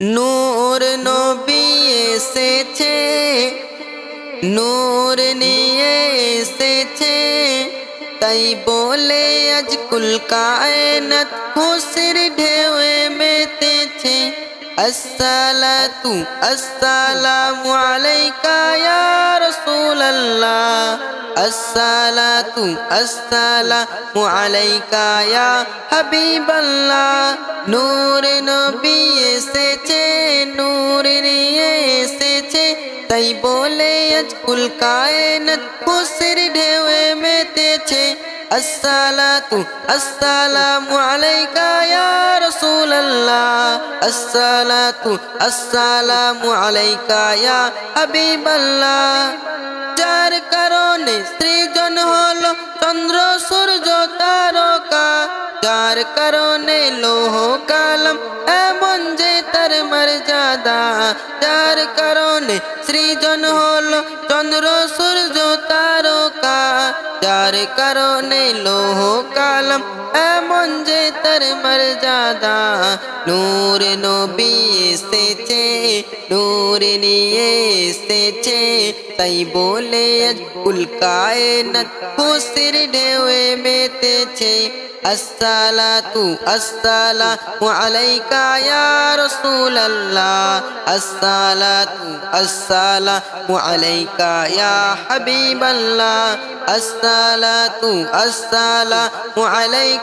নূর নবী এসেছে নূর নিয়ে এসেছে। তাই বলে আজ কুল কায়নাত খুশির ঢেউয়ে মেতেছে আসসালাতু, আসসালামু আলাইকা ইয়া রাসূলুল্লাহ। আসসালাতু, আসসালামু আলাইকা ইয়া হাবিবাল্লাহ। নূর নবী এসেছে, নূর নিয়ে এসেছে। তাই বলে আজ কুল কায়নাত, খুশির ঢেউয়ে মেতেছে আসসালাতু আসসালামু আলাইকা ইয়া রাসূলুল্লাহ আসসালাতু আসসালামু আলাইকা ইয়া হাবিবাল্লাহ যার কারণে সৃজন হলো চন্দ্র, সূর্য, তারকা। যার কারণে লোহ, কালাম এমন যে তার মর্যাদা যার কারণে সৃজন হল চন্দ্র সূর্য তারকা। যার কারণে লোহ কালাম এমন যে তার মর্যাদা, নূর নবী এসেছে, নূর নিয়ে এসেছে। তাই বলে আজ কুল কায়নাত খুশির ঢেউয়ে মেতেছে, আসসালাতু আসসালামু আলাইকা ইয়া রাসূলুল্লাহ, আসসালাতু আসসালামু আলাইকা ইয়া হাবিবাল্লাহ, আসসালাতু আসসালামু আলাইকা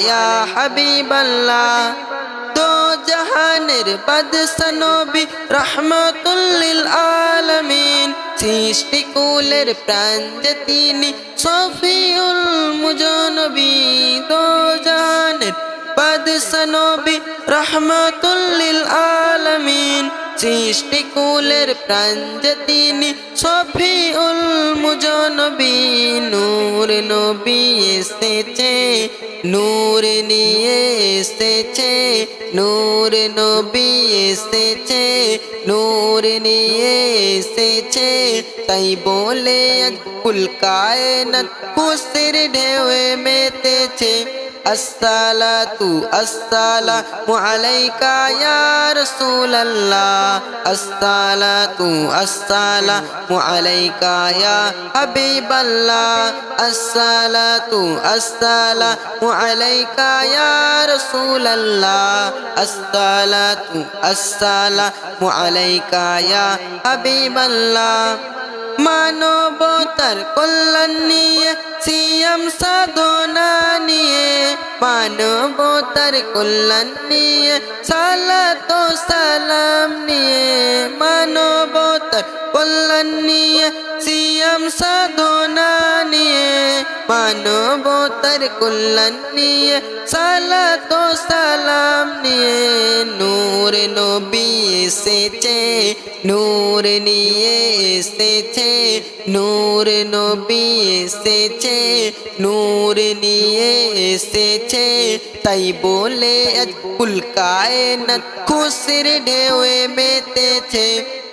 ইয়া হাবিবাল্লাহ দো জাহানের বাদশা নবী রহমতুল্লিল আলামিন সৃষ্টি কুলের প্রাণ যে সফিউল মুজনবী দো জাহানের বাদশা নবী রহমতুল্লিল আলামিন সৃষ্টি কুলের প্রাণ যে তিনি সফিউল মুজনবী, নূর নবী এসেছে, নূর নিয়ে এসেছে, নূর নবী এসেছে, নূর নিয়ে এসেছে। তাই বলে কুল কায়নাত, খুশির ঢেউয়ে মেতেছে। আসসালাতু আসসালামু আলাইকা ইয়া রাসূলুল্লাহ। আসসালাতু আসসালামু আলাইকা ইয়া হাবিবাল্লাহ। আসসালাতু আসসালামু আলাইকা ইয়া রাসূলুল্লাহ। আসসালাতু আসসালামু আলাইকা ইয়া হাবিবাল্লাহ। মানবতার কল্যাণ নিয়ে সিয়াম সাধনা মানবতার কল্যাণ নিয়ে সালা তো সালাম নিয়ে মানবতার কল্যাণ নিয়ে সিয়াম সাধনা নিয়ে মানবতার কল্যাণ নিয়ে ও সালাম নিয়ে নূর নবী এসেছে, নূর নিয়ে এসেছে, নূর নবী এসেছে, নূর নিয়ে এসেছে। তাই বলে আজ কুল কায়নাত খুশির ঢেউয়ে মেতেছে